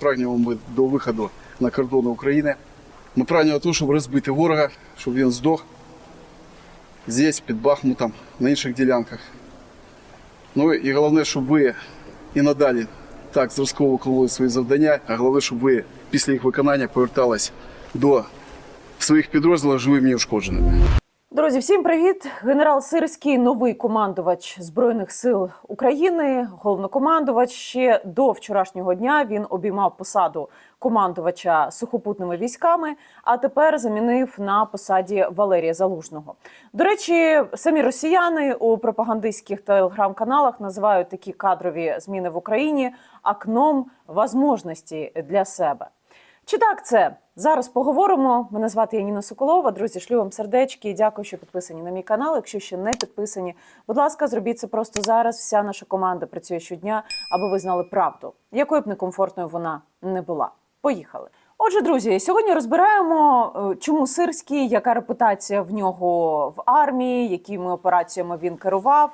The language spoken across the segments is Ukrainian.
Прагнемо ми до виходу на кордони України. Ми прагнемо того, щоб розбити ворога, щоб він здох здесь, під Бахмутом, на інших ділянках. Ну і головне, щоб ви і надалі так зразково виконували свої завдання, а головне, щоб ви після їх виконання повертались до своїх підрозділів живими і неушкодженими. Друзі, всім привіт! Генерал Сирський, новий командувач збройних сил України, головнокомандувач. Ще до вчорашнього дня він обіймав посаду командувача сухопутними військами, а тепер замінив на посаді Валерія Залужного. До речі, самі росіяни у пропагандистських телеграм-каналах називають такі кадрові зміни в Україні окном возможності для себе. Чи так це? Зараз поговоримо. Мене звати Яніна Соколова. Друзі, шлю вам сердечки. Дякую, що підписані на мій канал. Якщо ще не підписані, будь ласка, зробіть це просто зараз. Вся наша команда працює щодня, аби ви знали правду, якою б некомфортною вона не була. Поїхали. Отже, друзі, сьогодні розбираємо, е, чому Сирський, яка репутація в нього в армії, якими операціями він керував.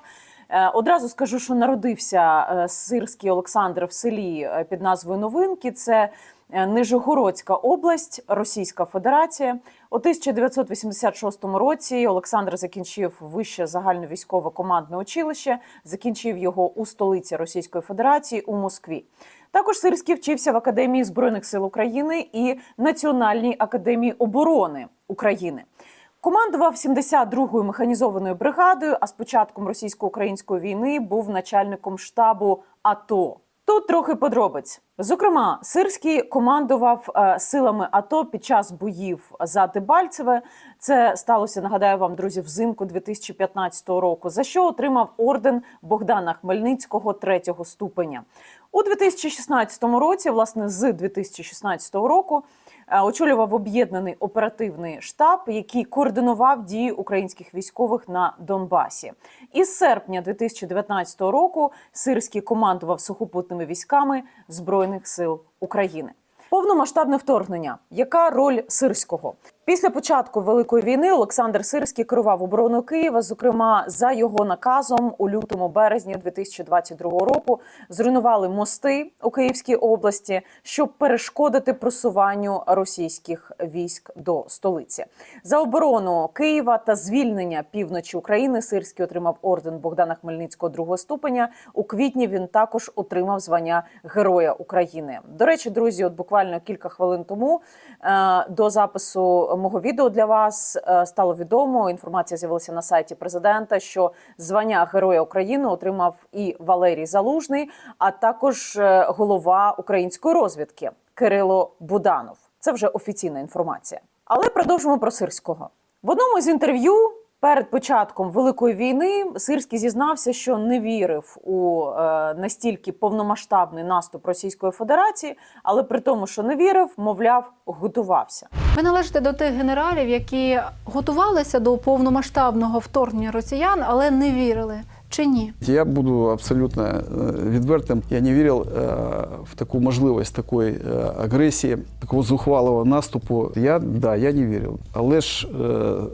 Е, Одразу скажу, що народився е, Сирський Олександр в селі під назвою Новинки. Це Нижегородська область, Російська Федерація. У 1986 році Олександр закінчив вище загальновійськове командне училище, закінчив його у столиці Російської Федерації у Москві. Також Сирський вчився в Академії збройних сил України і Національній академії оборони України. Командував 72-ю механізованою бригадою, а з початком російсько-української війни був начальником штабу АТО. Тут трохи подробиць. Зокрема, Сирський командував е, силами АТО під час боїв за Дебальцеве. Це сталося, нагадаю вам, друзі, взимку 2015 року. За що отримав орден Богдана Хмельницького третього ступеня. У 2016 році, власне, з 2016 року, очолював об'єднаний оперативний штаб, який координував дії українських військових на Донбасі. Із серпня 2019 року Сирський командував сухопутними військами Збройних сил України. Повномасштабне вторгнення. Яка роль Сирського? Після початку великої війни Олександр Сирський керував обороною Києва. Зокрема, за його наказом у лютому березні 2022 року зруйнували мости у Київській області, щоб перешкодити просуванню російських військ до столиці. За оборону Києва та звільнення півночі України Сирський отримав орден Богдана Хмельницького другого ступеня. У квітні він також отримав звання Героя України. До речі, друзі, от буквально кілька хвилин тому е, до запису мого відео для вас е, стало відомо. Інформація з'явилася на сайті президента, що звання Героя України отримав і Валерій Залужний, а також е, голова української розвідки Кирило Буданов. Це вже офіційна інформація. Але продовжимо про Сирського. В одному з інтерв'ю перед початком великої війни Сирський зізнався, що не вірив у е, настільки повномасштабний наступ Російської Федерації, але при тому, що не вірив, мовляв, готувався. Ви належите до тих генералів, які готувалися до повномасштабного вторгнення росіян, але не вірили. Чи ні? Я буду абсолютно е, відвертим. Я не вірив е, в таку можливість такої е, агресії, такого зухвалого наступу. Я да, я не вірив, але ж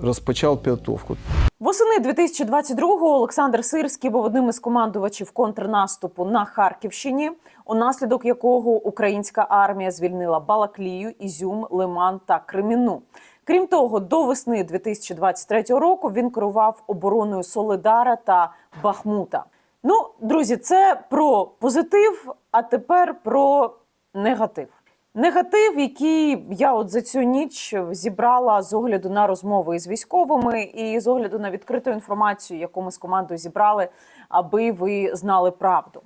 розпочав підготовку. Восени 2022-го Олександр Сирський був одним із командувачів контрнаступу на Харківщині, унаслідок якого українська армія звільнила Балаклію, Ізюм, Лиман та Креміну. Крім того, до весни 2023 року він керував обороною Солидара та Бахмута. Ну, друзі, це про позитив, а тепер про негатив. Негатив, який я от за цю ніч зібрала з огляду на розмови із військовими і з огляду на відкриту інформацію, яку ми з командою зібрали, аби ви знали правду.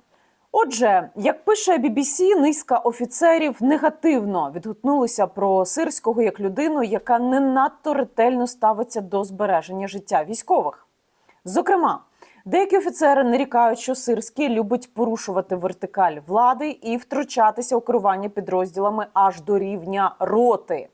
Отже, як пише BBC, низка офіцерів негативно відгукнулися про сирського як людину, яка не надто ретельно ставиться до збереження життя військових. Зокрема, деякі офіцери нарікають, що Сирський любить порушувати вертикаль влади і втручатися у керування підрозділами аж до рівня роти.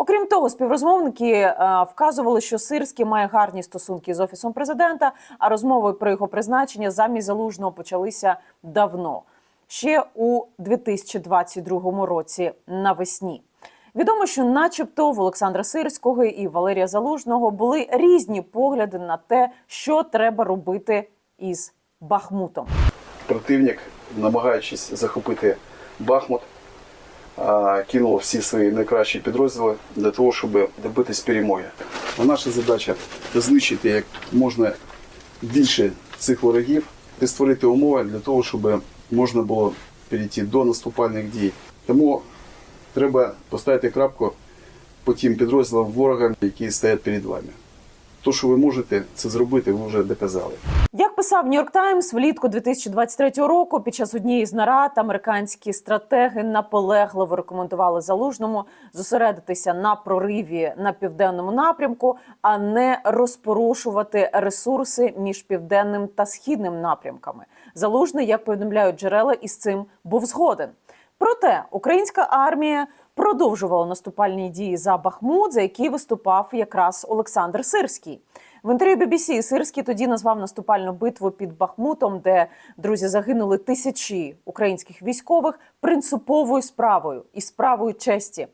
Окрім того, співрозмовники е, вказували, що Сирський має гарні стосунки з офісом президента, а розмови про його призначення замість залужного почалися давно, ще у 2022 році навесні. Відомо, що, начебто, в Олександра Сирського і Валерія Залужного були різні погляди на те, що треба робити із Бахмутом. Противник, намагаючись захопити Бахмут, а, всі свої найкращі підрозділи для того, щоб добитись перемоги. Наша задача знищити як можна більше цих ворогів і створити умови для того, щоб можна було перейти до наступальних дій. Тому треба поставити крапку по тим підрозділам ворога, які стоять перед вами. То, що ви можете це зробити, ви вже доказали. Як писав Нью-Йорк Таймс, влітку 2023 року під час однієї з нарад американські стратеги наполегливо рекомендували залужному зосередитися на прориві на південному напрямку, а не розпорушувати ресурси між південним та східним напрямками. Залужний, як повідомляють джерела, із цим був згоден. Проте українська армія продовжувала наступальні дії за Бахмут, за які виступав якраз Олександр Сирський. В інтерв'ю BBC Сирський тоді назвав наступальну битву під Бахмутом, де друзі загинули тисячі українських військових принциповою справою і справою честі.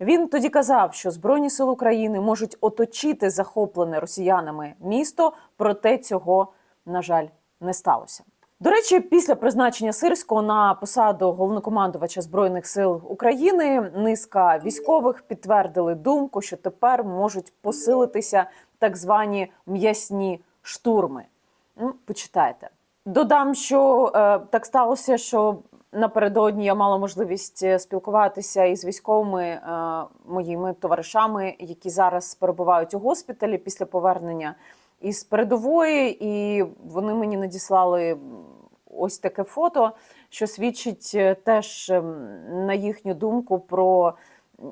Він тоді казав, що Збройні сили України можуть оточити захоплене росіянами місто, проте цього, на жаль, не сталося. До речі, після призначення Сирського на посаду головнокомандувача збройних сил України низка військових підтвердили думку, що тепер можуть посилитися так звані м'ясні штурми. Ну, почитайте. Додам, що е, так сталося, що напередодні я мала можливість е, спілкуватися із військовими е, моїми товаришами, які зараз перебувають у госпіталі після повернення із передової, і вони мені надіслали ось таке фото, що свідчить е, теж ем, на їхню думку про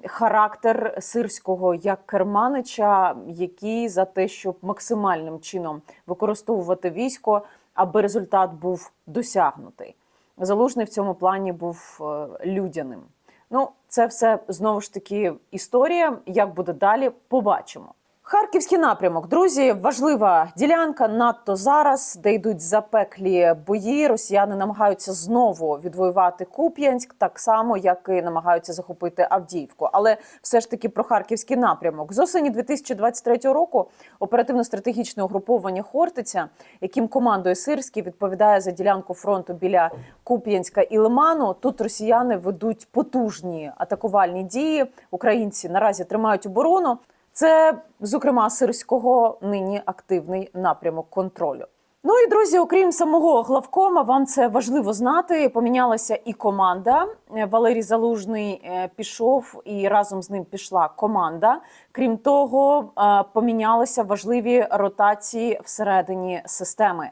характер сирського як керманича, який за те, щоб максимальним чином використовувати військо, аби результат був досягнутий. Залужний в цьому плані був е, людяним. Ну, це все знову ж таки історія. Як буде далі, побачимо. Харківський напрямок, друзі, важлива ділянка надто зараз, де йдуть запеклі бої. Росіяни намагаються знову відвоювати Куп'янськ, так само як і намагаються захопити Авдіївку. Але все ж таки про харківський напрямок з осені 2023 року. Оперативно-стратегічне угруповання Хортиця, яким командує Сирський, відповідає за ділянку фронту біля Куп'янська і Лиману. Тут росіяни ведуть потужні атакувальні дії. Українці наразі тримають оборону. Це, зокрема, сирського нині активний напрямок контролю. Ну і друзі, окрім самого главкома, вам це важливо знати. Помінялася і команда. Е, Валерій Залужний е, пішов, і разом з ним пішла команда. Крім того, е, помінялися важливі ротації всередині системи.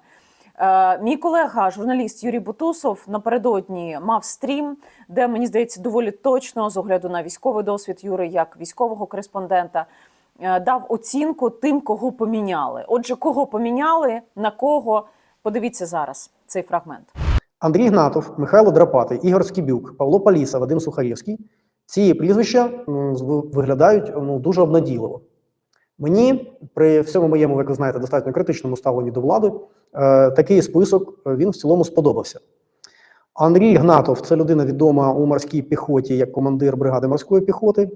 Мій колега, журналіст Юрій Бутусов, напередодні мав стрім, де мені здається доволі точно з огляду на військовий досвід Юри як військового кореспондента. Е, Дав оцінку тим, кого поміняли. Отже, кого поміняли, на кого подивіться зараз цей фрагмент. Андрій Гнатов, Михайло Драпатий, Ігор Скібюк, Павло Паліса, Вадим Сухарівський. Ці прізвища виглядають ну, дуже обнадійливо. Мені при всьому моєму, як ви знаєте, достатньо критичному ставленні до влади, е, такий список е, він в цілому сподобався. Андрій Гнатов це людина відома у морській піхоті як командир бригади морської піхоти.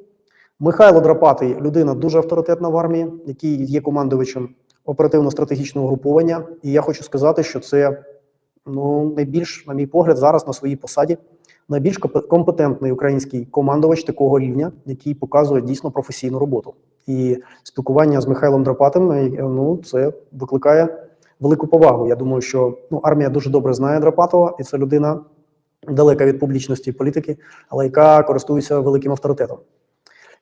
Михайло Драпатий людина дуже авторитетна в армії, який є командувачем оперативно-стратегічного груповання. І я хочу сказати, що це ну, найбільш, на мій погляд, зараз на своїй посаді найбільш компетентний український командувач такого рівня, який показує дійсно професійну роботу. І спілкування з Михайлом Драпатим е, ну, це викликає велику повагу. Я думаю, що ну, армія дуже добре знає Драпатова, і це людина далека від публічності і політики, але яка користується великим авторитетом.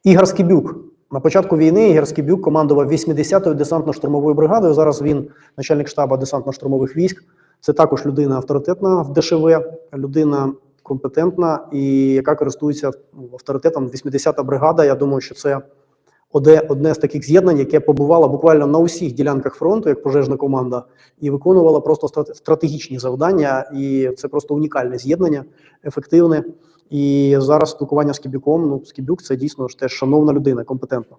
Ігор Скібюк. На початку війни Ігор Скібюк командував 80-ю десантно-штурмовою бригадою. Зараз він начальник штабу десантно-штурмових військ. Це також людина авторитетна в ДШВ, людина компетентна і яка користується авторитетом. 80-та бригада. Я думаю, що це одне, одне з таких з'єднань, яке побувало буквально на усіх ділянках фронту, як пожежна команда, і виконувала просто стратегічні завдання. І це просто унікальне з'єднання, ефективне. І зараз спілкування з Кібюком. Ну, Скібюк це дійсно ж теж шановна людина, компетентна.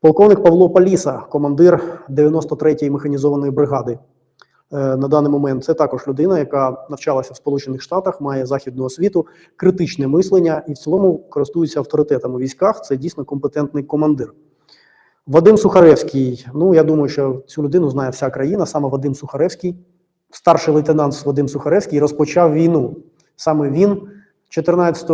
Полковник Павло Паліса, командир 93-ї механізованої бригади. Е, На даний момент це також людина, яка навчалася в Сполучених Штатах, має західну освіту, критичне мислення і в цілому користується авторитетом у військах. Це дійсно компетентний командир. Вадим Сухаревський. Ну я думаю, що цю людину знає вся країна. Саме Вадим Сухаревський, старший лейтенант Вадим Сухаревський, розпочав війну. Саме він 14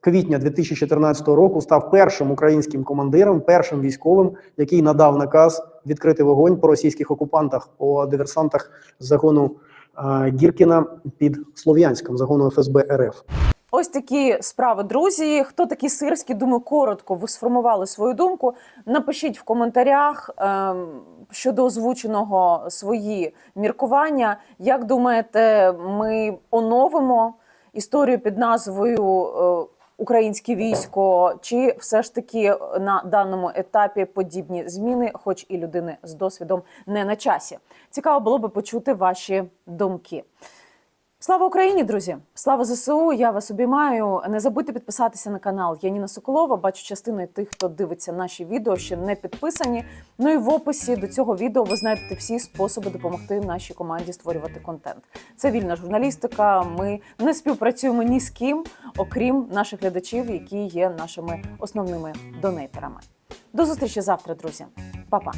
квітня 2014 року став першим українським командиром, першим військовим, який надав наказ відкрити вогонь по російських окупантах, по диверсантах загону е, Гіркіна під Слов'янськом, загону ФСБ РФ. Ось такі справи, друзі. Хто такі сирські? Думаю, коротко ви сформували свою думку. Напишіть в коментарях ем, щодо озвученого свої міркування. Як думаєте, ми оновимо історію під назвою е, Українське військо, чи все ж таки на даному етапі подібні зміни, хоч і людини з досвідом не на часі? Цікаво було би почути ваші думки. Слава Україні, друзі! Слава ЗСУ! Я вас обіймаю. Не забудьте підписатися на канал Яніна Соколова. Бачу частину тих, хто дивиться наші відео, ще не підписані. Ну і в описі до цього відео ви знайдете всі способи допомогти нашій команді створювати контент. Це вільна журналістика. Ми не співпрацюємо ні з ким, окрім наших глядачів, які є нашими основними донейтерами. До зустрічі завтра, друзі. Па-па!